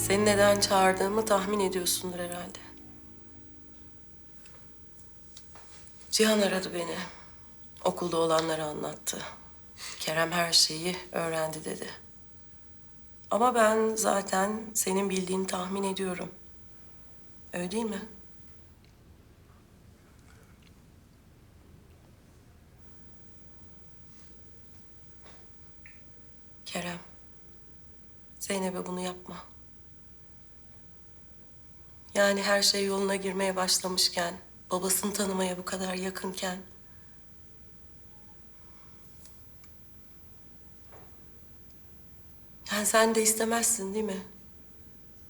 Seni neden çağırdığımı tahmin ediyorsundur herhalde. Cihan aradı beni. Okulda olanları anlattı. Kerem her şeyi öğrendi dedi. Ama ben zaten senin bildiğini tahmin ediyorum. Öyle değil mi? Kerem, Zeynep'e bunu yapma. Yani her şey yoluna girmeye başlamışken, babasını tanımaya bu kadar yakınken... Yani sen de istemezsin değil mi?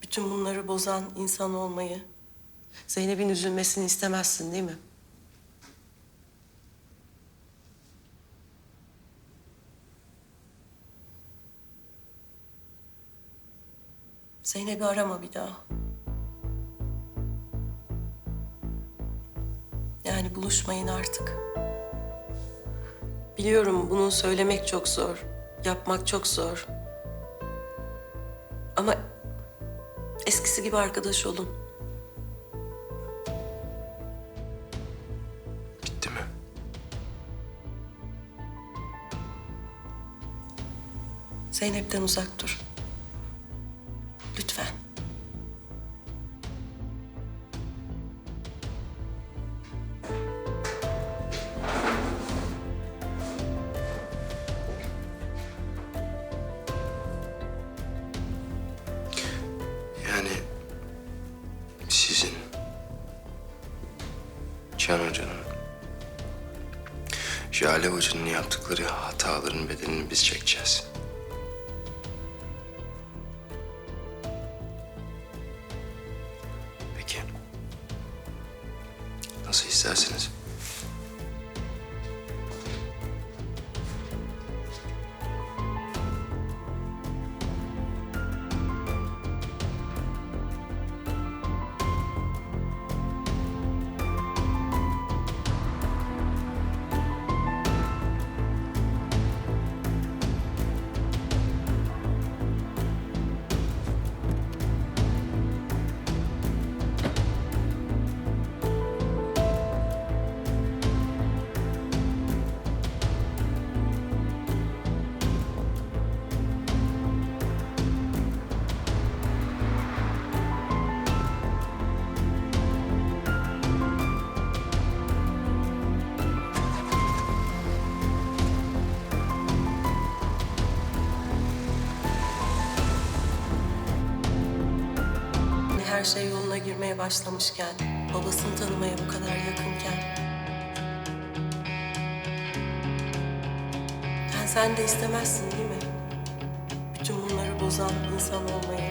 Bütün bunları bozan insan olmayı. Zeynep'in üzülmesini istemezsin değil mi? Zeynep'i arama bir daha. Buluşmayın artık. Biliyorum bunu söylemek çok zor, yapmak çok zor. Ama eskisi gibi arkadaş olun. Bitti mi? Zeynep'ten uzak dur. Can Hoca'nın Jale Hoca'nın yaptıkları hataların bedelini biz çekeceğiz. Peki. Nasıl isterseniz. Her şey yoluna girmeye başlamışken, babasını tanımaya bu kadar yakınken... Yani sen de istemezsin değil mi? Bütün bunları bozan insan olmayı.